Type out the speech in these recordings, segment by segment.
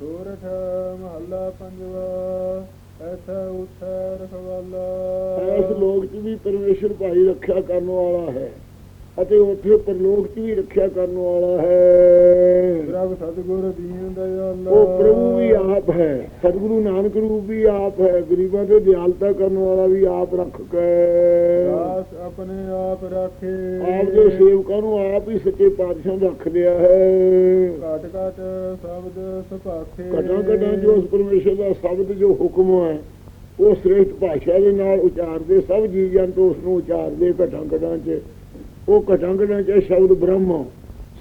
ਸੂਰਠ ਮਹੱਲਾ ਪੰਜਵਾ ਐਥੈ ਉਠੈ ਰਖਵਾਲਾ ਇਸ ਲੋਕ 'ਚ ਵੀ ਪਰਮੇਸ਼ਰ ਭਾਈ ਰੱਖਿਆ ਕਰਨ ਵਾਲਾ ਹੈ ਅਤੇ ਉੱਥੇ ਪਰਲੋਕ 'ਚ ਵੀ ਰੱਖਿਆ ਕਰਨ ਵਾਲਾ ਹੈ। ਪ੍ਰਭ ਸਤਿਗੁਰ ਦੀਨ ਦਇਆਲਾ। ਉਹ ਪ੍ਰਭੂ ਵੀ ਆਪ ਹੈ ਸਤਿਗੁਰੂ ਨਾਨਕ ਰੂਪ ਵੀ ਆਪ ਹੈ ਗਰੀਬਾਂ ਤੇ ਦਿਆਲਤਾ ਕਰਨ ਵਾਲਾ ਵੀ ਆਪ ਰੱਖ ਕੇ। ਦਾਸ ਆਪਣੇ ਆਪ ਰਾਖੇ। ਆਪ ਦੇ ਸੇਵਕਾਂ ਨੂੰ ਆਪ ਹੀ ਸੱਚੇ ਪਾਤਸ਼ਾਹ ਰੱਖ ਲਿਆ ਹੈ। ਸੁਭਾਖੇ ਘਟਾਂ ਘਟਾਂ ਜੋ ਉਸ ਪਰਮੇਸ਼ਰ ਦਾ ਸ਼ਬਦ ਜੋ ਹੁਕਮ ਹੈ, ਉਹ ਸ੍ਰੇਸ਼ਟ ਭਾਸ਼ਾ ਦੇ ਨਾਲ ਉਚਾਰਦੇ, ਸਭ ਜੀਵ ਜੰਤੂ ਉਸ ਨੂੰ ਉਚਾਰਦੇ ਘਟਾਂ ਘਟਾਂ 'ਚ। ਉਹ ਘਟਾਂ ਘਟਾਂ 'ਚ ਸ਼ਬਦ ਬ੍ਰਹਮ,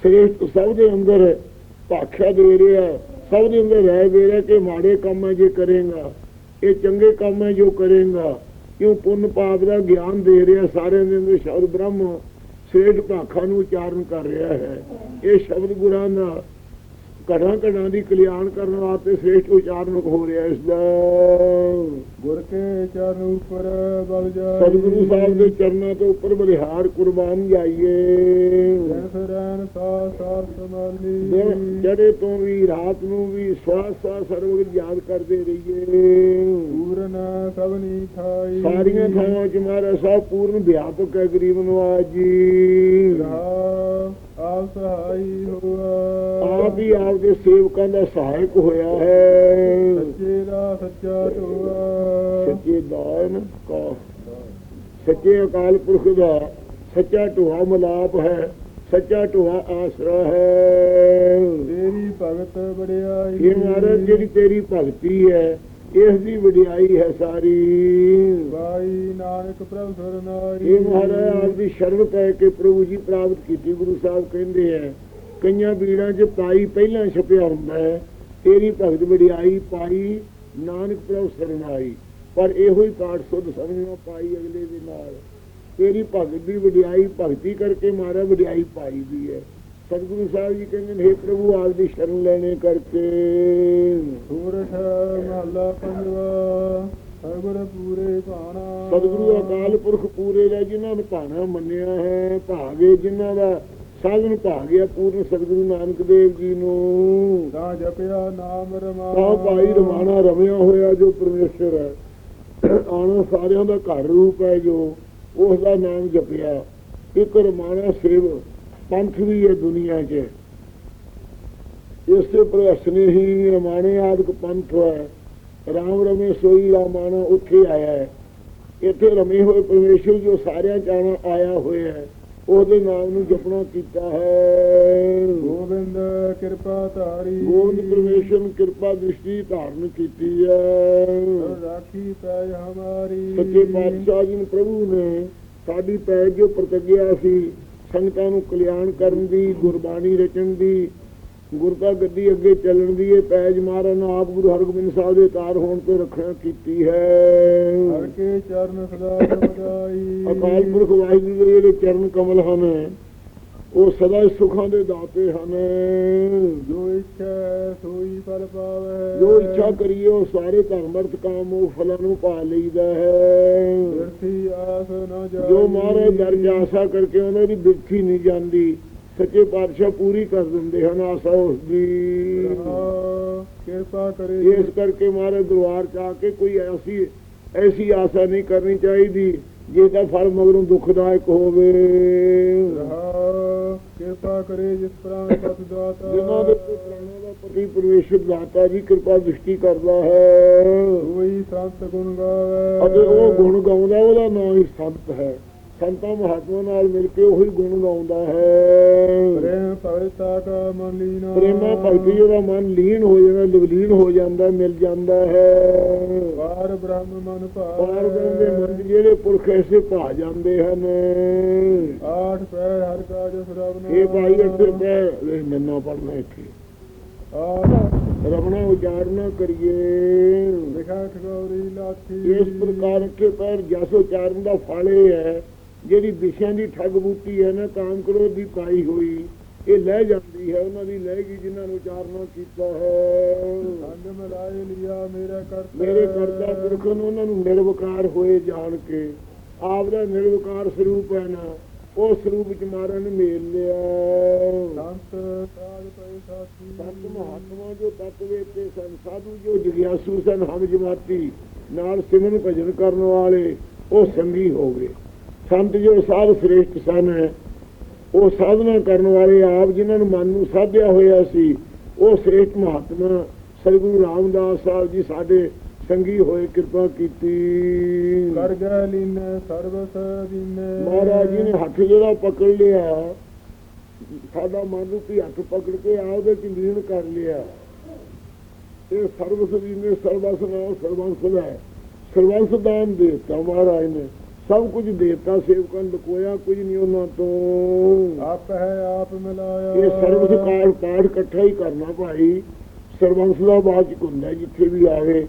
ਸ੍ਰੇਸ਼ਟ ਸਭ ਦੇ ਅੰਦਰ ਭਾਖਿਆ ਦੇ ਰਿਹਾ ਸਭ ਦੇ ਅੰਦਰ ਰਹਿ ਦੇ ਰਿਹਾ ਕਿ ਮਾੜੇ ਕੰਮ ਹੈ ਜੇ ਕਰੇਗਾ, ਇਹ ਚੰਗੇ ਕੰਮ ਹੈ ਜੋ ਕਰੇਗਾ। ਕਿਉਂ ਪੁੰਨ ਪਾਪ ਦਾ ਗਿਆਨ ਦੇ ਰਿਹਾ, ਸਾਰਿਆਂ ਦੇ ਅੰਦਰ ਸ਼ਬਦ ਬ੍ਰਹਮ ਸ੍ਰੇਸ਼ਟ ਭਾਖਾ ਨੂੰ ਉਚਾਰਨ ਕਰ ਰਿਹਾ ਹੈ। ਇਹ ਸ਼ਬਦ ਗੁਰਾਂ ਦਾ ਘੜਾਂ ਘੜਾਂ ਦੀ ਕਲਿਆਣ ਕਰਨ ਵਾਸਤੇ ਸ੍ਰੇਸ਼ਟ ਉਚਾਰਨ ਹੋ ਰਿਹਾ ਇਸ ਦਾ। ਗੁਰ ਕੇ ਚਰਨ ਉਪਰ ਬਲ ਜਾਈ ਸਤਿਗੁਰੂ ਸਾਹਿਬ ਦੇ ਚਰਨਾਂ ਤੋਂ ਉੱਪਰ ਬਲਿਹਾਰ ਕੁਰਬਾਨ ਜਾਈਏ ਰੈਣ ਸਾ ਸਾਰ ਸਮਾਲੀ ਚੜੇ ਤੋਂ ਵੀ ਰਾਤ ਨੂੰ ਵੀ ਸਵਾਸ ਸਵਾਸ ਸਰਵਗ ਯਾਦ ਕਰਦੇ ਰਹੀਏ। ਪੂਰਨ ਸਭਨੀ ਥਾਈ ਸਾਰੀਆਂ ਥਾਵਾਂ 'ਚ ਮਹਾਰਾਜ ਸਾਹਿਬ ਪੂਰਨ ਵਿਆਪਕ ਹੈ ਗਰੀਬ ਨਵਾਜ ਜੀ। ਆਪ ਦੇ ਸੇਵਕਾਂ ਦਾ ਸਹਾਇਕ ਹੋਇਆ ਹੈ। ਸੱਚੇ ਦਾ ਸੱਚਾ ਢੋਆ ਸੱਚੇ ਦਾਨ ਕਾ ਸੱਚੇ ਅਕਾਲ ਪੁਰਖ ਦਾ ਸੱਚਾ ਢੋਆ ਮਲਾਪ ਹੈ ਸੱਚਾ ਢੋਆ ਆਸਰਾ ਹੈ। ਤੇਰੀ ਭਗਤ ਬੜਿਆਈ ਇਹ ਮਹਾਰਾਜ ਜਿਹੜੀ ਤੇਰੀ ਭਗਤੀ ਹੈ ਇਸ ਦੀ ਵਡਿਆਈ ਹੈ ਸਾਰੀ। ਬਾਈ ਨਾਨਕ ਪ੍ਰਭ ਸਰਨਾਈ। ਇਹ ਮਹਾਰਾਜ ਆਪ ਦੀ ਸ਼ਰਨ ਪੈ ਕੇ ਪ੍ਰਭੂ ਜੀ ਪ੍ਰਾਪਤ ਕੀਤੀ ਗੁਰੂ ਸਾਹਿਬ ਕਹਿੰਦੇ ਹੈ ਕਈਆਂ ਬੀੜਾਂ 'ਚ ਪਾਈ ਪਹਿਲਾਂ ਛਪਿਆ ਹੁੰਦਾ ਹੈ ਤੇਰੀ ਭਗਤ ਵਡਿਆਈ ਪਾਈ ਨਾਨਕ ਪ੍ਰਭ ਸਰਨਾਈ ਪਰ ਇਹੋ ਹੀ ਪਾਠ ਸੁਧ ਸਮਝਣਾ ਪਾਈ ਅਗਲੇ ਦੇ ਨਾਲ। ਤੇਰੀ ਭਗਤ ਦੀ ਵਡਿਆਈ ਭਗਤੀ ਕਰਕੇ ਮਾਰਾ ਵਡਿਆਈ ਪਾਈ ਵੀ ਹੈ। ਸਤਿਗੁਰੂ ਸਾਹਿਬ ਜੀ ਕਹਿੰਦੇ ਨੇ "ਹੇ ਪ੍ਰਭੂ ਆਪ ਦੀ ਸ਼ਰਨ ਲੈਣੇ ਕਰਕੇ। ਸੂਰਠ ਮਹੱਲਾ ਪੰਜਵਾ ਸਗੁਰ ਪੂਰੇ ਭਾਣਾ। ਸਤਿਗੁਰੂ ਅਕਾਲ ਪੁਰਖ ਪੂਰੇ ਦਾ ਜਿਨ੍ਹਾਂ ਨੇ ਭਾਣਾ ਮੰਨਿਆ ਹੈ ਭਾਗੇ ਜਿਨ੍ਹਾਂ ਦਾ ਸਾਧਨ ਭਾਗਿਆ ਪੂਰਨ ਸਤਿਗੁਰੂ ਨਾਨਕ ਦੇਵ ਜੀ ਨੂੰ। ਤਾਂ ਜਪਿਆ ਨਾਮ ਰਮਾ। ਤਾਂ ਭਾਈ ਰਮਾਣਾ ਰਮਿਆ ਹੋਇਆ ਜੋ ਪਰਮੇਸ਼ਰ ਹੈ। ਆਣਾ ਸਾਰਿਆਂ ਦਾ ਘਰ ਰੂਪ ਹੈ ਜੋ ਉਸ ਦਾ ਨਾਮ ਜਪਿਆ। ਇੱਕ ਰਮਾਣਾ ਸੇਵ ਪੰਥ ਵੀ ਹੈ ਦੁਨੀਆ 'ਚ। ਇਸੇ ਪ੍ਰਸਨੇ ਹੀ ਰਮਾਣੇ ਆਦਿਕ ਪੰਥ ਹੈ। ਰਾਮ ਰਮੇ ਸੋਈ ਰਾਮਾਣਾ ਉੱਥੇ ਆਇਆ ਹੈ। ਇੱਥੇ ਰਮੇ ਹੋਏ ਪਰਮੇਸ਼ਰ ਜੋ ਸਾਰਿਆਂ ਚ ਆਇਆ ਹੋਇਆ ਹੈ। ਉਹਦੇ ਨਾਮ ਨੂੰ ਜਪਣਾ ਕੀਤਾ ਹੈ। ਗੋਬਿੰਦ ਕਿਰਪਾ ਧਾਰੀ। ਗੋਬਿੰਦ ਪਰਮੇਸ਼ਰ ਕਿਰਪਾ ਦ੍ਰਿਸ਼ਟੀ ਧਾਰਨ ਕੀਤੀ ਹੈ। ਰਾਖੀ ਪੈ ਹਮਾਰੀ। ਸੱਚੇ ਪਾਤਸ਼ਾਹ ਜੀ ਨੇ ਪ੍ਰਭੂ ਨੇ ਸਾਡੀ ਪੈਜ ਜੋ ਪ੍ਰਤਿਗਿਆ ਸੀ। ਸੰਗਤਾਂ ਨੂੰ ਕਲਿਆਣ ਕਰਨ ਦੀ ਗੁਰਬਾਣੀ ਰਚਣ ਦੀ ਗੁਰਤਾ ਗੱਦੀ ਅੱਗੇ ਚੱਲਣ ਦੀ ਇਹ ਪੈਜ ਮਹਾਰਾਜ ਨੇ ਆਪ ਗੁਰੂ ਹਰਗੋਬਿੰਦ ਸਾਹਿਬ ਦੇ ਤਾਰ ਹੋਣ ਤੇ ਰੱਖਿਆ ਕੀਤੀ ਹਰ ਹੈ ਕੇ ਚਰਨ ਸਦਾ ਜਪਦਾਈ ਅਕਾਲ ਪੁਰਖ ਵਾਹਿਗੁਰੂ ਦੇ ਜਿਹੜੇ ਚਰਨ ਕਮਲ ਹਨ ਉਹ ਸਦਾ ਸੁਖਾਂ ਦੇ ਦਾਤੇ ਹਨ। ਜੋ ਇੱਛਾ ਸੋਈ ਫਲ ਪਾਵੇ। ਜੋ ਇੱਛਾ ਕਰੀਏ ਉਹ ਸਾਰੇ ਧਰਮ ਅਰਥ ਕਾਮ ਉਹ ਫਲਾਂ ਨੂੰ ਪਾ ਲਈਦਾ ਹੈ। ਬਿਰਥੀ ਆਸ ਨ ਜਾਈ ਜੋ ਮਹਾਰਾਜ ਦਰਜ ਆਸਾ ਕਰਕੇ ਉਹਨਾਂ ਦੀ ਬਿਰਥੀ ਨਹੀਂ ਜਾਂਦੀ ਸੱਚੇ ਪਾਤਸ਼ਾਹ ਪੂਰੀ ਕਰ ਦਿੰਦੇ ਹਨ ਆਸਾ ਉਸ ਦੀ। ਕਿਰਪਾ ਕਰੇ। ਇਸ ਕਰਕੇ ਮਹਾਰਾਜ ਦਰਬਾਰ ਚ ਆ ਕੇ ਕੋਈ ਐਸੀ ਐਸੀ ਆਸਾ ਨਹੀਂ ਕਰਨੀ ਚਾਹੀਦੀ ਜਿਹਦਾ ਫਲ ਮਗਰੋਂ ਦੁਖਦਾਇਕ ਹੋਵੇ। ਕਿਰਪਾ ਕਰੇ ਜਿਸ ਪ੍ਰਾਨ ਪਤ ਦਾਤਾ। ਜਿਨ੍ਹਾਂ ਦੇ ਪ੍ਰਾਣਾਂ ਦਾ ਪਤੀ ਪਰਮੇਸ਼ਰ ਦਾਤਾ ਜੀ ਕਿਰਪਾ ਦ੍ਰਿਸ਼ਟੀ ਕਰਦਾ ਹੈ। ਕੋਈ ਸੰਤ ਗੁਣ ਗਾਵੇ। ਅਤੇ ਉਹ ਗੁਣ ਗਾਉਂਦਾ ਉਹਦਾ ਨਾਮ ਹੀ ਸੰਤ ਹੈ। ਸੰਤਾਂ ਮਹਾਤਮਾ ਨਾਲ ਮਿਲ ਕੇ ਉਹੀ ਗੁਣ ਗਾਉਂਦਾ ਹੈ। ਪ੍ਰੇਮ ਭਗਤਾ ਕਾ ਮਨ ਲੀਨਾ ਪ੍ਰੇਮਾ ਭਗਤੀ ਉਹਦਾ ਮਨ ਲੀਨ ਹੋ ਜਾਂਦਾ ਲਵਲੀਨ ਹੋ ਜਾਂਦਾ ਮਿਲ ਜਾਂਦਾ ਹੈ। ਵਾਰ ਬ੍ਰਹਮ ਮਨ ਪਾਰ ਬ੍ਰਹਮ ਦੇ ਮਨ ਜਿਹੜੇ ਪੁਰਖ ਐਸੇ ਭਾ ਜਾਂਦੇ ਹਨ। ਆਠ ਪੈਰ ਹਰ ਕਾਜ ਸਰਵਨ ਇਹ ਭਾਈ ਅੱਗੇ ਪੈ ਵੇਖ ਨੰਨਾ ਪੜਨਾ ਇੱਥੇ। ਰਵਣਾ ਉਚਾਰਨਾ ਕਰੀਏ। ਲਿਖਾ ਠਗੌਰੀ ਲਾਠੀ। ਇਸ ਪ੍ਰਕਾਰ ਕੇ ਪੈਰ ਜਸ ਉਚਾਰਨ ਦਾ ਫਲ ਹੈ ਜਿਹੜੀ ਵਿਸ਼ਿਆਂ ਦੀ ਠੱਗ ਬੂਟੀ ਹੈ ਨਾ ਕਾਮ ਕ੍ਰੋਧ ਦੀ ਪਾਈ ਹੋਈ ਇਹ ਲੈ ਜਾਂਦੀ ਹੈ ਉਹਨਾਂ ਦੀ ਲੈ ਗਈ ਜਿਨ੍ਹਾਂ ਨੂੰ ਉਚਾਰਨਾ ਕੀਤਾ ਹੈ। ਸੰਗ ਮਿਲਾਏ ਲਿਆ ਮੇਰਾ ਕਰਤਾ। ਮੇਰੇ ਕਰਤਾ ਪੁਰਖ ਨੂੰ ਉਹਨਾਂ ਨੂੰ ਨਿਰਵਕਾਰ ਹੋਏ ਜਾਣ ਕੇ ਆਪ ਦਾ ਨਿਰਵਕਾਰ ਸਰੂਪ ਹੈ ਨਾ ਉਸ ਸਰੂਪ ਚ ਮਹਾਰਾਜ ਨੇ ਮੇਲ ਲਿਆ। ਸੰਤ ਸਾਧ ਪਏ ਸਾਥੀ। ਸੰਤ ਮਹਾਤਮਾ ਜੋ ਤਤ ਵੇਤੇ ਸਨ ਸਾਧੂ ਜੋ ਜਗਿਆਸੂ ਸਨ ਹਮ ਜਮਾਤੀ ਨਾਲ ਸਿਮਰਨ ਭਜਨ ਕਰਨ ਵਾਲੇ ਉਹ ਸੰਗੀ ਹੋ ਗਏ। ਸੰਤ ਜੋ ਸਾਧ ਸ੍ਰੇਸ਼ਟ ਸਨ ਉਹ ਸਾਧਨਾ ਕਰਨ ਵਾਲੇ ਆਪ ਜਿਨ੍ਹਾਂ ਨੂੰ ਮਨ ਨੂੰ ਸਾਧਿਆ ਹੋਇਆ ਸੀ ਉਹ ਸ੍ਰੇਸ਼ਟ ਮਹਾਤਮਾ ਸਤਿਗੁਰੂ ਰਾਮਦਾਸ ਸਾਹਿਬ ਜੀ ਸਾਡੇ ਸੰਗੀ ਹੋਏ ਕਿਰਪਾ ਕੀਤੀ। ਕਰ ਗਏ ਲੀਨ ਸਰਬਸ ਦੀਨੇ। ਮਹਾਰਾਜ ਜੀ ਨੇ ਹੱਥ ਜਿਹੜਾ ਪਕੜ ਲਿਆ ਸਾਡਾ ਮਨ ਰੂਪੀ ਹੱਥ ਪਕੜ ਕੇ ਆਪਦੇ ਚ ਲੀਨ ਕਰ ਲਿਆ। ਇਹ ਸਰਵਸ ਜੀ ਨੇ ਸਰਵਸ ਨਾਮ ਸਰਵੰਸ ਦਾ ਹੈ। ਦਾਨ ਦੇਤਾ ਮਹਾਰਾਜ ਨੇ। ਸਭ ਕੁਝ ਦੇਤਾ ਸੇਵਕਾਂ ਨੂੰ ਲਕੋਇਆ ਕੁਝ ਨਹੀਂ ਉਹਨਾਂ ਤੋਂ। ਆਪ ਹੈ ਆਪ ਮਿਲਾਇਆ। ਇਹ ਸਰਵਸ ਕਾਰ ਪਾਠ ਇਕੱਠਾ ਹੀ ਕਰਨਾ ਭਾਈ। ਸਰਵੰਸ ਦਾ ਬਾਅਦ ਹੁੰਦਾ ਜਿੱਥੇ ਵੀ ਆਵੇ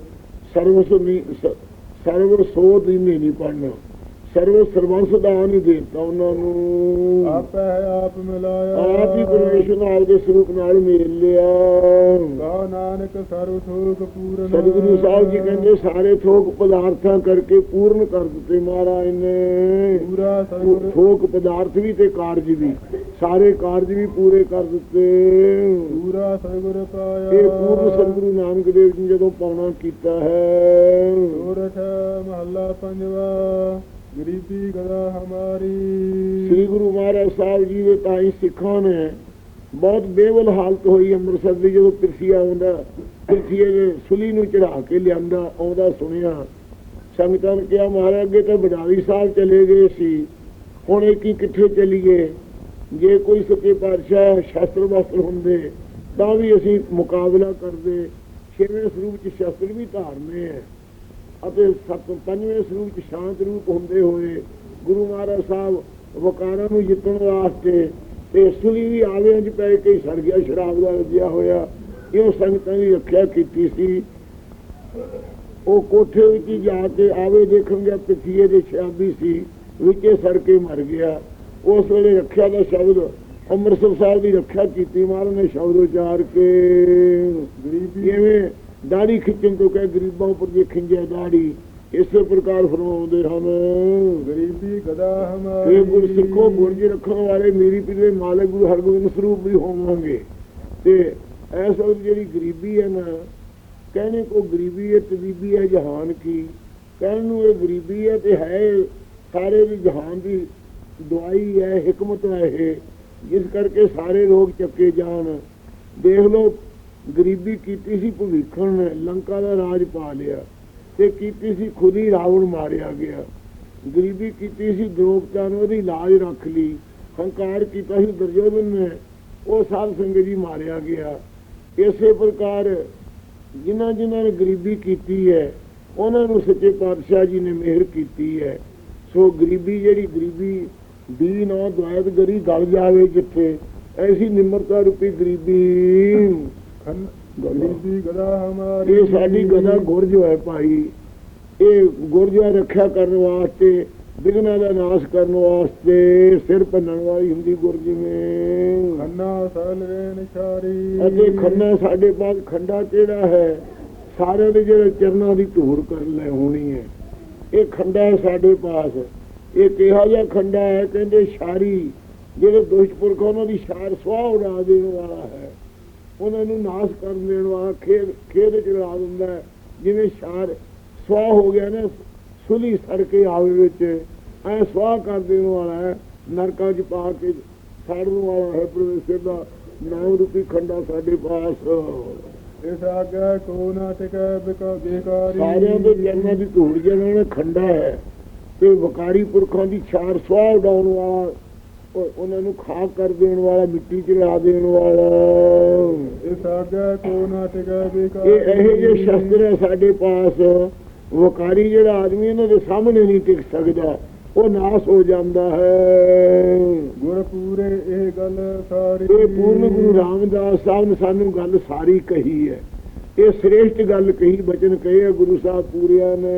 ਸਰਵਸ ਨਹੀਂ ਸ- ਸਰਵ ਸੋ ਦੀਨੇ ਨਹੀਂ ਪੜਨਾ ਸਰਵ ਸਰਵੰਸ ਦਾ ਨਹੀਂ ਦੇਤਾ ਉਹਨਾਂ ਨੂੰ। ਆਪ ਹੈ ਆਪ ਮਿਲਾਇਆ। ਆਪ ਹੀ ਪਰਮੇਸ਼ਰ ਨਾਲ ਦੇ ਸਰੂਪ ਨਾਲ ਮੇਲ ਲਿਆ। ਕਹੋ ਨਾਨਕ ਸਰਬ ਥੋਕ ਪੂਰਨ। ਸਤਿਗੁਰੂ ਸਾਹਿਬ ਜੀ ਕਹਿੰਦੇ ਸਾਰੇ ਥੋਕ ਪਦਾਰਥਾਂ ਕਰਕੇ ਪੂਰਨ ਕਰ ਦਿੱਤੇ ਮਹਾਰਾਜ ਨੇ। ਪੂਰਾ ਸਤਿਗੁਰ। ਥੋਕ ਪਦਾਰਥ ਵੀ ਤੇ ਕਾਰਜ ਵੀ। ਸਾਰੇ ਕਾਰਜ ਵੀ ਪੂਰੇ ਕਰ ਦਿੱਤੇ। ਪੂਰਾ ਸਤਿਗੁਰ ਪਾਇਆ। ਇਹ ਪੂਰਨ ਸਤਿਗੁਰੂ ਨਾਨਕ ਦੇਵ ਜੀ ਜਦੋਂ ਪਾਉਣਾ ਕੀਤਾ ਹੈ। ਸੋਰਠ ਮਹੱਲਾ ਪੰਜਵਾ। ਗਰੀਬੀ ਗਦਾ ਹਮਾਰੀ। ਸ੍ਰੀ ਗੁਰੂ ਮਹਾਰਾਜ ਸਾਹਿਬ ਜੀ ਦੇ ਤਾਈ ਸਿੱਖਾਂ ਨੇ ਬਹੁਤ ਬੇਵਲ ਹਾਲਤ ਹੋਈ ਅੰਮ੍ਰਿਤਸਰ ਦੀ, ਜਦੋਂ ਪਿਰਸੀਆ ਆਉਂਦਾ ਪਿਰਸੀਏ ਦੇ ਸੁਲੀ ਨੂੰ ਚੜਾ ਕੇ ਲਿਆਂਦਾ, ਆਉਂਦਾ ਸੁਣਿਆ। ਸੰਗਤਾਂ ਨੇ ਕਿਹਾ, ਮਹਾਰਾਜ, ਅੱਗੇ ਤਾਂ ਬਡਾਲੀ ਸਾਹਿਬ ਚਲੇ ਗਏ ਸੀ, ਹੁਣ ਇਹ ਕੀ ਕਿੱਥੇ ਚਲੀਏ? ਜੇ ਕੋਈ ਸੱਚੇ ਪਾਤਸ਼ਾਹ ਸ਼ਾਸਤਰ ਵਾਸਤਰ ਹੁੰਦੇ, ਤਾਂ ਵੀ ਅਸੀਂ ਮੁਕਾਬਲਾ ਕਰਦੇ। ਛੇਵੇਂ ਸਰੂਪ ਚ ਸ਼ਾਸਤਰ ਵੀ ਧਾਰਨੇ ਹੈ ਅਤੇ ਸੱਤ ਪੰਜਵੇਂ ਸਰੂਪ ਚ ਸ਼ਾਂਤ ਰੂਪ ਹੁੰਦੇ ਹੋਏ ਗੁਰੂ ਮਹਾਰਾਜ ਸਾਹਿਬ ਵਕਾਰਾਂ ਨੂੰ ਜਿੱਤਣ ਵਾਸਤੇ ਤੇ ਸੁਲੀ ਵੀ ਆਵਿਆਂ ਚ ਪੈ ਕੇ ਸੜ ਗਿਆ ਸ਼ਰਾਬ ਦਾ ਰੱਜਿਆ ਹੋਇਆ। ਇਹ ਸੰਗਤਾਂ ਦੀ ਰੱਖਿਆ ਕੀਤੀ ਸੀ। ਉਹ ਕੋਠੇ ਵਿੱਚ ਜਾ ਕੇ ਆਵੇ ਦੇਖਣਗੇ ਪਿੱਛੇ ਦੇ ਸ਼ਰਾਬੀ ਸੀ ਵਿੱਚੇ ਸੜ ਕੇ ਮਰ ਗਿਆ। ਉਸ ਵੇਲੇ ਰੱਖਿਆ ਦਾ ਸ਼ਬਦ ਅੰਮ੍ਰਿਤਸਰ ਸਾਹਿਬ ਦੀ ਰੱਖਿਆ ਕੀਤੀ ਮਹਾਰਾਜ ਨੇ ਸ਼ਬਦ ਉਚਾਰ ਕੇ। ਗਰੀਬੀ ਜਿਵੇਂ ਦਾੜੀ ਖਿੱਚਣ ਤੋਂ ਕਹੇ ਗਰੀਬਾਂ ਉੱਪਰ ਜੇ ਖਿੰਜੇ ਦਾੜੀ ਇਸੇ ਪ੍ਰਕਾਰ ਫਰਮਾਉਂਦੇ ਹਨ। ਗਰੀਬੀ ਗਦਾ ਹਮਾਰੀ। ਇਹ ਗੁਰ ਸਿੱਖੋ ਗੁਰਜ ਰੱਖਣ ਵਾਲੇ ਮੇਰੀ ਪਿਛਲੇ ਮਾਲਕ ਗੁਰੂ ਹਰਗੋਬਿੰਦ ਸਰੂਪ ਵੀ ਹੋਵਾਂਗੇ। ਤੇ ਐਸ ਵਕਤ ਜਿਹੜੀ ਗਰੀਬੀ ਹੈ ਨਾ ਕਹਿਣੇ ਕੋ ਗਰੀਬੀ ਹੈ ਤਬੀਬੀ ਹੈ ਜਹਾਨ ਕੀ? ਕਹਿਣ ਨੂੰ ਇਹ ਗਰੀਬੀ ਹੈ ਤੇ ਹੈ ਸਾਰੇ ਦੀ ਜਹਾਨ ਦੀ ਦਵਾਈ ਹੈ ਹਕਮਤ ਹੈ ਇਹ ਜਿਸ ਕਰਕੇ ਸਾਰੇ ਰੋਗ ਚੱਕੇ ਜਾਣ। ਦੇਖ ਲਓ ਗਰੀਬੀ ਕੀਤੀ ਸੀ ਭਵਿੱਖਣ ਨੇ, ਲੰਕਾ ਦਾ ਰਾਜ ਪਾ ਲਿਆ ਤੇ ਕੀਤੀ ਸੀ ਖੁਦ ਹੀ ਰਾਵਣ ਮਾਰਿਆ ਗਿਆ। ਗਰੀਬੀ ਕੀਤੀ ਸੀ ਦ੍ਰੋਪਤਾ ਨੂੰ ਉਹਦੀ ਲਾਜ ਰੱਖ ਲਈ, ਹੰਕਾਰ ਕੀਤਾ ਸੀ ਦੁਰਯੋਧਨ ਨੇ, ਉਹ ਸਾਧ ਸੰਗਤ ਜੀ ਮਾਰਿਆ ਗਿਆ। ਇਸੇ ਪ੍ਰਕਾਰ ਜਿਨ੍ਹਾਂ ਜਿਨ੍ਹਾਂ ਨੇ ਗਰੀਬੀ ਕੀਤੀ ਹੈ, ਉਹਨਾਂ ਨੂੰ ਸੱਚੇ ਪਾਤਸ਼ਾਹ ਜੀ ਨੇ ਮਿਹਰ ਕੀਤੀ ਹੈ। ਸੋ ਗਰੀਬੀ ਜਿਹੜੀ, ਗਰੀਬੀ ਦੀ ਨਾ ਦੁਆਇਤ ਗਰੀ ਗਲ ਜਾਵੇ ਜਿੱਥੇ, ਐਸੀ ਨਿਮਰਤਾ ਰੂਪੀ ਗਰੀਬੀ ਖੰਨ ਗਰੀਬੀ ਗਦਾ ਹਮਾਰੀ ਇਹ ਸਾਡੀ ਗਦਾ ਗੁਰਜ ਹੈ ਭਾਈ। ਇਹ ਗੁਰਜਾ ਰੱਖਿਆ ਕਰਨ ਵਾਸਤੇ ਵਿਗਨਾਂ ਦਾ ਨਾਸ਼ ਕਰਨ ਵਾਸਤੇ ਸਿਰ ਭੰਨਣ ਵਾਲੀ ਹੁੰਦੀ ਗੁਰਜ ਜਿਵੇਂ। ਖੰਨਾ ਸਲ ਨਿਸ਼ਾਰੀ। ਅਤੇ ਖੰਨਾ ਸਾਡੇ ਪਾਸ ਖੰਡਾ ਕਿਹੜਾ ਹੈ? ਸਾਰਿਆਂ ਦੇ ਜਿਹੜੇ ਚਰਨਾਂ ਦੀ ਧੂੜ ਕਰ ਲੈ ਹੋਣੀ ਹੈ। ਇਹ ਖੰਡਾ ਹੈ ਸਾਡੇ ਪਾਸ। ਇਹ ਕਿਹਾ ਜਿਹਾ ਖੰਡਾ ਹੈ ਕਹਿੰਦੇ ਸ਼ਾਰੀ ਜਿਹੜੇ ਦੁਸ਼ਪੁਰਖ ਉਹਨਾਂ ਦੀ ਸ਼ਾਰ ਸੁਆਹ ਉਡਾ ਦੇਣ ਵਾਲਾ ਹੈ। ਉਹਨਾਂ ਨੂੰ ਨਾਸ਼ ਕਰ ਦੇਣ ਵਾਲਾ ਖੇਦ ਖੇਦ ਚ ਲਾ ਦਿੰਦਾ ਹੈ। ਜਿਵੇਂ ਸ਼ਾਰ ਸੁਆਹ ਹੋ ਗਿਆ ਨਾ ਸੁਲੀ ਸੜ ਕੇ ਆਵੇ ਵਿੱਚ ਐ ਸੁਆਹ ਕਰ ਦੇਣ ਵਾਲਾ ਹੈ ਨਰਕਾਂ ਚ ਪਾ ਕੇ ਸਾੜਨ ਵਾਲਾ ਹੈ ਪਰਮੇਸ਼ਰ ਦਾ ਨਾਮ ਰੂਪੀ ਖੰਡਾ ਸਾਡੇ ਪਾਸ ਇਸ ਆਗੇ ਕੋ ਨਾ ਟਿਕੈ ਬਿਕਾ ਬੇਕਾਰੀ ਸਾਰਿਆਂ ਦੇ ਜਨਮਾਂ ਦੀ ਧੂੜ ਜਿਹੜਾ ਉਹਨੇ ਖੰਡਾ ਹੈ ਤੇ ਵਕਾਰੀ ਪੁਰਖਾਂ ਦੀ ਛਾਰ ਸੁਆਹ ਉਡਾਉਣ ਵਾਲਾ ਉਹਨਾਂ ਨੂੰ ਖਾਕ ਕਰ ਦੇਣ ਵਾਲਾ ਮਿੱਟੀ ਚ ਲਾ ਦੇਣ ਵਾਲਾ। ਕੋ ਨਾ ਇਹ ਇਹੋ ਜਿਹੇ ਸ਼ਸਤਰ ਹੈ ਸਾਡੇ ਪਾਸ। ਵਕਾਰੀ ਜਿਹੜਾ ਆਦਮੀ ਇਹਨਾਂ ਦੇ ਸਾਹਮਣੇ ਨਹੀਂ ਟਿਕ ਸਕਦਾ ਉਹ ਨਾਸ ਹੋ ਜਾਂਦਾ ਹੈ। ਗੁਰ ਪੂਰੇ ਇਹ ਗੱਲ ਸਾਰੀ ਇਹ ਪੂਰਨ ਗੁਰੂ ਰਾਮਦਾਸ ਸਾਹਿਬ ਨੇ ਸਾਨੂੰ ਗੱਲ ਸਾਰੀ ਕਹੀ ਹੈ। ਇਹ ਸ੍ਰੇਸ਼ਟ ਗੱਲ ਕਹੀ ਬਚਨ ਕਹੇ ਆ ਗੁਰੂ ਸਾਹਿਬ ਪੂਰਿਆਂ ਨੇ।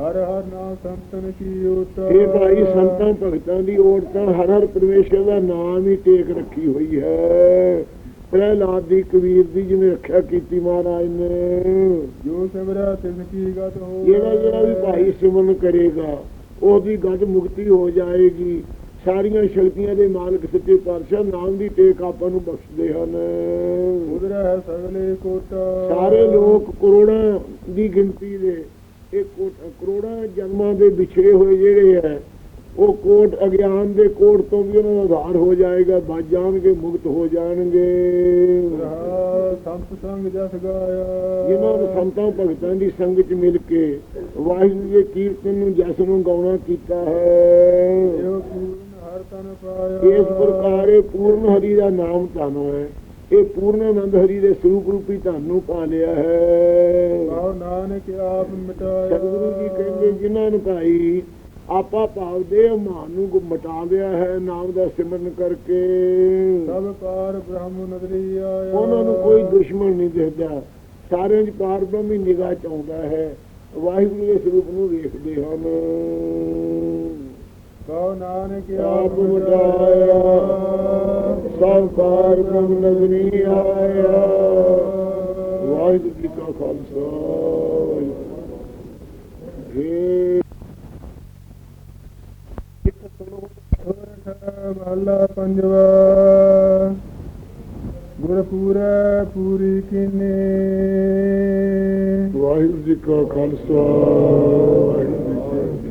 ਹਰ ਹਰ ਨਾਮ ਸੰਤਨ ਕੀ ਓਟਾ ਇਹ ਭਾਈ ਸੰਤਾਂ ਭਗਤਾਂ ਦੀ ਔਰਤਾਂ ਹਰ ਹਰ ਪਰਮੇਸ਼ਰ ਦਾ ਨਾਮ ਹੀ ਟੇਕ ਰੱਖੀ ਹੋਈ ਹੈ। ਪ੍ਰਹਿਲਾਦ ਦੀ ਕਬੀਰ ਦੀ ਜਿਹਨੇ ਰੱਖਿਆ ਕੀਤੀ ਮਹਾਰਾਜ ਨੇ। ਜੋ ਸਿਮਰਿਆ ਤਿਸ ਕੀ ਗਤ ਹੋ ਜਿਹੜਾ ਜਿਹੜਾ ਵੀ ਭਾਈ ਸਿਮਰਨ ਕਰੇਗਾ ਉਹਦੀ ਗੱਜ ਮੁਕਤੀ ਹੋ ਜਾਏਗੀ। ਸਾਰੀਆਂ ਸ਼ਕਤੀਆਂ ਦੇ ਮਾਲਕ ਸੱਚੇ ਪਾਤਸ਼ਾਹ ਨਾਮ ਦੀ ਟੇਕ ਆਪਾਂ ਨੂੰ ਬਖਸ਼ਦੇ ਹਨ। ਉਦਰ ਹੈ ਸਗਲੇ ਕੋਟਾ। ਸਾਰੇ ਲੋਕ ਕਰੋੜਾਂ ਦੀ ਗਿਣਤੀ ਦੇ ਇਹ ਕਰੋੜਾਂ ਜਨਮਾਂ ਦੇ ਵਿਛੜੇ ਹੋਏ ਜਿਹੜੇ ਹੈ ਉਹ ਕੋਟ ਅਗਿਆਨ ਦੇ ਕੋਟ ਤੋਂ ਵੀ ਉਹਨਾਂ ਦਾ ਉਧਾਰ ਹੋ ਜਾਏਗਾ ਬਚ ਜਾਣਗੇ ਮੁਕਤ ਹੋ ਜਾਣਗੇ। ਸੰਤ ਸੰਗ ਜਸ ਗਾਇਆ। ਜਿਨ੍ਹਾਂ ਨੇ ਸੰਤਾਂ ਭਗਤਾਂ ਦੀ ਸੰਗਤ ਚ ਮਿਲ ਕੇ ਵਾਹਿਗੁਰੂ ਦੇ ਕੀਰਤਨ ਨੂੰ ਜਸ ਨੂੰ ਗਾਉਣਾ ਕੀਤਾ ਹੈ। ਇਸ ਪ੍ਰਕਾਰ ਇਹ ਪੂਰਨ ਹਰੀ ਦਾ ਨਾਮ ਧਨ ਹੈ। ਇਹ ਪੂਰਨ ਆਨੰਦ ਹਰੀ ਦੇ ਸਰੂਪ ਰੂਪੀ ਧਨ ਨੂੰ ਪਾ ਲਿਆ ਹੈ। ਨਾਨਕ ਆਪ ਮਿਟਾਇਆ। ਸਤਿਗੁਰੂ ਜੀ ਕਹਿੰਦੇ ਜਿਨ੍ਹਾਂ ਨੂੰ ਭਾਈ ਆਪਾ ਭਾਵ ਦੇ ਮਾਨ ਨੂੰ ਗੁ- ਮਿਟਾ ਲਿਆ ਹੈ ਨਾਮ ਦਾ ਸਿਮਰਨ ਕਰਕੇ। ਸਭ ਪਾਰ ਬ੍ਰਹਮ ਨਦਰੀ ਆਇਆ। ਉਹਨਾਂ ਨੂੰ ਕੋਈ ਦੁਸ਼ਮਣ ਨਹੀਂ ਦਿਖਦਾ। ਸਾਰਿਆਂ 'ਚ ਪਾਰ ਬ੍ਰਹਮੀ ਨਿਗਾਹ ਚ ਆਉਂਦਾ ਹੈ। ਵਾਹਿਗੁਰੂ ਦੇ ਸਰੂਪ ਨੂੰ ਵੇਖਦੇ ਹਨ। ਕਹੋ ਨਾਨਕ ਆਪ ਮਿਟਾਇਆ ਸਭ ਪਾਰ ਬ੍ਰਹਮ ਨਦਰੀ ਆਇਆ। ਵਾਹਿਗੁਰੂ ਜੀ ਕਾ ਖਾਲਸਾ ਜੀ ਮਹਲਾ ਪੰਜਵਾ। ਗੁਰਪੂਰੈ ਪੂਰੀ ਕੀਨੇ। ਵਾਹਿਗੁਰੂ ਜੀ ਕਾ ਖਾਲਸਾ ਵਾਹਿਗੁਰੂ ਜੀ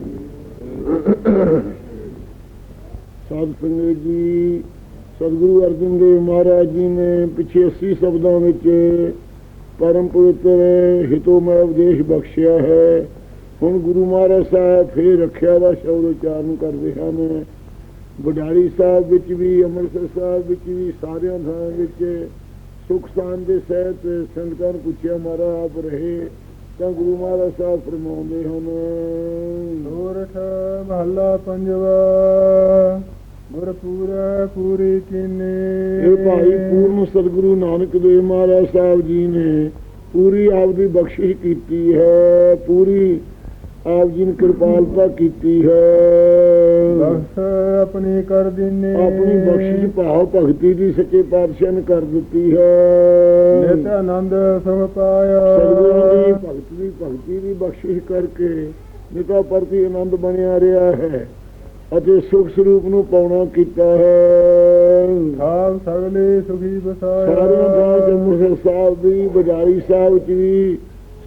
ਕੀ ਫਤਿਹ। ਜੀ, ਸਤਿਗੁਰੂ ਅਰਜਨ ਦੇਵ ਮਹਾਰਾਜ ਜੀ ਨੇ ਪਿਛੇ 80 ਸ਼ਬਦਾਂ ਵਿੱਚ ਪਰਮ ਪਵਿੱਤਰ ਹਿਤੋਮੈ ਉਪਦੇਸ਼ ਬਖਸ਼ਿਆ ਹੈ ਹੁਣ ਗੁਰੂ ਮਹਾਰਾਜ ਸਾਹਿਬ ਫੇਰ ਰੱਖਿਆ ਦਾ ਸ਼ਬਦ ਉਚਾਰਨ ਕਰਦੇ ਹਨ ਬਡਾਲੀ ਸਾਹਿਬ ਵਿੱਚ ਵੀ, ਅੰਮ੍ਰਿਤਸਰ ਸਾਹਿਬ ਵਿੱਚ ਵੀ, ਸਾਰਿਆਂ ਥਾਂ ਵਿੱਚ ਸੁਖ ਸ਼ਾਂਤੀ ਦੇ ਸਹਿਤ ਸੰਗਤਾਂ ਨੂੰ ਪੁੱਛਿਆ ਮਾਰਾ ਆਪ ਰਹੇ ਤਾਂ ਗੁਰੂ ਮਹਾਰਾਜ ਸਾਹਿਬ ਫਰਮਾਉਂਦੇ ਹਨ ਸੋਰਠ ਮਹਲਾ ਪੰਜਵਾ ਗੁਰਪੂਰੈ ਪੂਰੀ ਕੀਨੇ। ਇਹ ਭਾਈ ਪੂਰਨ ਸਤਿਗੁਰੂ ਨਾਨਕ ਦੇਵ ਮਹਾਰਾਜ ਸਾਹਿਬ ਜੀ ਨੇ ਪੂਰੀ ਆਪ ਦੀ ਬਖਸ਼ਿਸ਼ ਕੀਤੀ ਹੈ ਪੂਰੀ ਆਪ ਜੀ ਨੇ ਕਿਰਪਾਲਤਾ ਕੀਤੀ ਹੈ। ਬਖਸ਼ ਆਪਣੀ ਕਰ ਦਿਨੇ। ਆਪਣੀ ਬਖਸ਼ਿਸ਼ ਭਾਵ ਭਗਤੀ ਦੀ ਸੱਚੇ ਪਾਤਸ਼ਾਹ ਨੇ ਕਰ ਦਿੱਤੀ ਨਿਤ ਹੈ ਆਨੰਦ ਸੁਖ ਪਾਇਆ। ਸਤਿਗੁਰੂ ਦੀ ਭਗਤ ਦੀ ਭਗਤੀ ਦੀ ਬਖਸ਼ਿਸ਼ ਕਰਕੇ ਨਿਤਾ ਪ੍ਰਤੀ ਆਨੰਦ ਬਣਿਆ ਰਿਹਾ ਹੈ। ਅਤੇ ਸੁਖ ਸਰੂਪ ਨੂੰ ਪਾਉਣਾ ਕੀਤਾ ਹੈ। ਥਾਵ ਸਗਲੇ ਸੁਖੀ ਬਸਾਇਆ। ਸਾਰਿਆਂ ਥਾਂ ਚ ਮੁਸਲ ਸਾਹਿਬ ਦੀ ਬਜਾਰੀ ਸਾਹਿਬ ਚ ਵੀ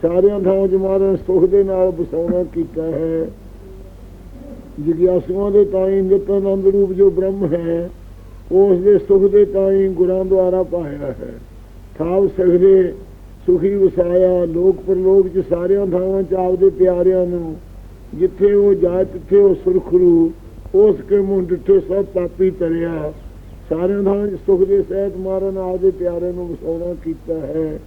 ਸਾਰਿਆਂ ਥਾਂ ਮਹਾਰਾਜ ਸੁਖ ਦੇ ਨਾਲ ਬਸਾਉਣਾ ਕੀਤਾ ਹੈ। ਜਿਗਿਆਸੂਆਂ ਦੇ ਤਾਈ ਨਿਤ ਆਨੰਦ ਰੂਪ ਜੋ ਬ੍ਰਹਮ ਹੈ ਉਸ ਦੇ ਸੁਖ ਦੇ ਤਾਈ ਗੁਰਾਂ ਦੁਆਰਾ ਪਾਇਆ ਹੈ। ਥਾਵ ਸਗਲੇ ਸੁਖੀ ਵਸਾਇਆ ਲੋਕ ਪਰਲੋਕ ਚ ਸਾਰਿਆਂ ਥਾਵਾਂ ਚ ਆਪਦੇ ਪਿਆਰਿਆਂ ਨੂੰ ਜਿੱਥੇ ਉਹ ਜਾਏ ਤਿੱਥੇ ਉਹ ਸੁਰਖਰੂ ਉਸ ਕੇ ਮੂੰਹ ਡਿੱਠੇ ਸਭ ਪਾਪੀ ਤਰਿਆ। ਸਾਰਿਆਂ ਚ ਸੁਖ ਦੇ ਸਹਿਤ ਮਾਰਨ ਆਪਦੇ ਪਿਆਰਿਆਂ ਨੂੰ ਵਸਾਉਣਾ ਕੀਤਾ ਹੈ।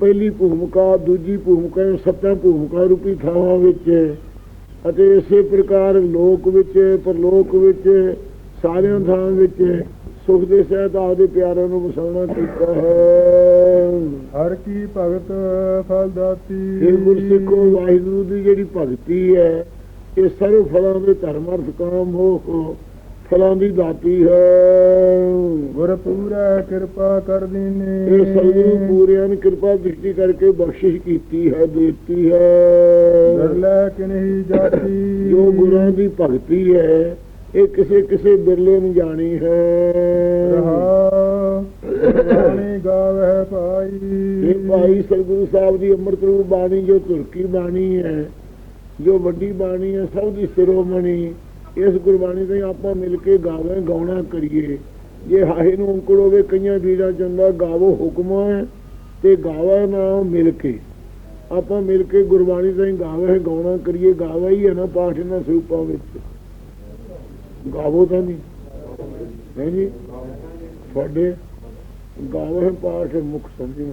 ਪਹਿਲੀ ਭੂਮਿਕਾ ਦੂਜੀ ਭੂਮਿਕਾ ਸੱਤਾਂ ਭੂਮਿਕਾ ਰੂਪੀ ਥਾਵਾਂ ਵਿੱਚ। ਅਤੇ ਇਸੇ ਪ੍ਰਕਾਰ ਲੋਕ ਵਿੱਚ ਪਰਲੋਕ ਵਿੱਚ ਸਾਰਿਆਂ ਥਾਂ ਵਿੱਚ ਸੁਖ ਦੇ ਸਹਿਤ ਆਪਦੇ ਪਿਆਰਿਆਂ ਨੂੰ ਵਸਾਉਣਾ ਕੀਤਾ ਹੈ। ਹਰ ਕੀ ਭਗਤ ਫਲ ਦਾਤੀ ਇਹ ਗੁਰਸਿੱਖੋ ਵਾਹਿਗੁਰੂ ਦੀ ਜਿਹੜੀ ਭਗਤੀ ਹੈ ਇਹ ਸਰਵ ਫਲਾਂ ਦੇ ਧਰਮ ਅਰਥ ਕਾਮ ਮੋਹ ਫਲਾਂ ਦੀ ਦਾਤੀ ਹੈ। ਗੁਰਪੂਰੈ ਕਿਰਪਾ ਕਰ ਦੀਨੇ ਇਹ ਸਤਿਗੁਰੂ ਪੂਰਿਆਂ ਨੇ ਕਿਰਪਾ ਦ੍ਰਿਸ਼ਟੀ ਕਰਕੇ ਬਖਸ਼ਿਸ਼ ਕੀਤੀ ਹੈ ਦਿੱਤੀ ਹੈ। ਦਰਲੇ ਕਿਨਹੀ ਜਾਤੀ। ਜੋ ਗੁਰਾਂ ਦੀ ਭਗਤੀ ਹੈ ਇਹ ਕਿਸੇ ਕਿਸੇ ਬਿਰਲੇ ਨੂੰ ਜਾਣੀ ਹੈ। ਰਹਾ ਬਾਣੀ ਗਾਵੇ ਭਾਈ। ਇਹ ਭਾਈ ਸਤਿਗੁਰੂ ਸਾਹਿਬ ਦੀ ਅੰਮ੍ਰਿਤ ਰੂਪ ਬਾਣੀ ਜੋ ਤੁਰਕੀ ਬਾਣੀ ਹੈ ਜੋ ਵੱਡੀ ਬਾਣੀ ਹੈ, ਸਭ ਦੀ ਸਿਰੋਮਣੀ। ਇਸ ਗੁਰਬਾਣੀ ਤੇ ਆਪਾਂ ਮਿਲ ਕੇ ਗਾਵੇਂ, ਗਾਉਣਾ ਕਰੀਏ। ਜੇ ਹਾਹੇ ਨੂੰ ਅੰਕੜ ਹੋਵੇ, ਕਈਆਂ ਵੀਰਾਂ ਚੰਦਾ ਗਾਵੋ ਹੁਕਮ ਹੈ ਤੇ ਗਾਵਾ ਨਾ ਮਿਲ ਕੇ। ਆਪਾਂ ਮਿਲ ਕੇ ਗੁਰਬਾਣੀ ਤੇ ਗਾਵੇ, ਗਾਉਣਾ ਕਰੀਏ। ਗਾਵਾ ਹੀ ਹੈ ਨਾ ਪਾਠ ਇਹਨਾਂ ਸਰੂਪਾਂ ਵਿੱਚ। ਗਾਵੋ ਤਾਂ ਨਹੀਂ। ਨਹੀਂ ਜੀ? ਤੁਹਾਡੇ ਗਾਵੇ ਪਾਠ ਮੁਖ ਸਮਝੋ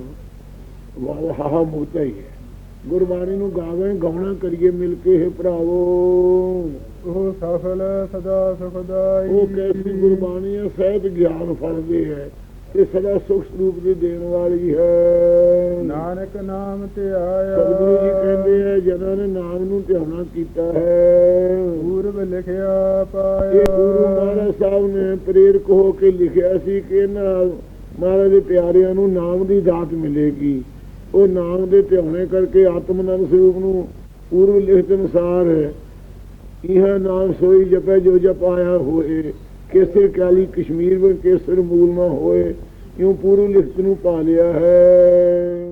ਵਾਹ ਹਾ ਮੁਕਤਾ ਹੀ ਹੈ। ਗੁਰਬਾਣੀ ਨੂੰ ਗਾਵੇ ਗਾਉਣਾ ਕਰੀਏ ਮਿਲ ਕੇ ਹੈ ਭਰਾਵੋ। ਉਹ ਸਫਲ ਸਦਾ ਸੁਖਦਾਈ। ਉਹ ਕੈਸੀ ਗੁਰਬਾਣੀ ਹੈ ਸਹਿਤ ਗਿਆਨ ਫਲਦੇ ਹੈ ਤੇ ਸਦਾ ਸੁਖ ਸਰੂਪ ਦੀ ਦੇਣ ਵਾਲੀ ਹੈ। ਨਾਨਕ ਨਾਮ ਤੇ ਆਇਆ। ਸਤਿਗੁਰੂ ਜੀ ਕਹਿੰਦੇ ਹੈ ਜਿਹਨਾਂ ਨੇ ਨਾਮ ਨੂੰ ਧਿਆਉਣਾ ਕੀਤਾ ਹੈ। ਪੂਰਬ ਲਿਖਿਆ ਪਾਇਆ। ਇਹ ਗੁਰੂ ਮਹਾਰਾਜ ਸਾਹਿਬ ਨੇ ਪ੍ਰੇਰਕ ਹੋ ਕੇ ਲਿਖਿਆ ਸੀ ਕਿ ਇਹਨਾਂ ਮਹਾਰਾਜ ਦੇ ਪਿਆਰਿਆਂ ਨੂੰ ਨਾਮ ਦੀ ਦਾਤ ਮਿਲੇਗੀ। ਉਹ ਨਾਮ ਦੇ ਧਿਆਉਣੇ ਕਰਕੇ ਆਤਮ ਨਾਮ ਸਰੂਪ ਨੂੰ ਪੂਰਵ ਲਿਖਤ ਅਨੁਸਾਰ ਇਹ ਨਾਮ ਸੋਈ ਜਪੈ ਜੋ ਜਪ ਆਇਆ ਹੋਏ। ਕੇਸਰ ਕਾਲੀ ਕਸ਼ਮੀਰ ਵਿੱਚ ਕੇਸਰ ਮੂਲ ਨਾ ਹੋਏ। ਕਿਉਂ ਪੂਰਵ ਲਿਖਤ ਨੂੰ ਪਾ ਲਿਆ ਹੈ।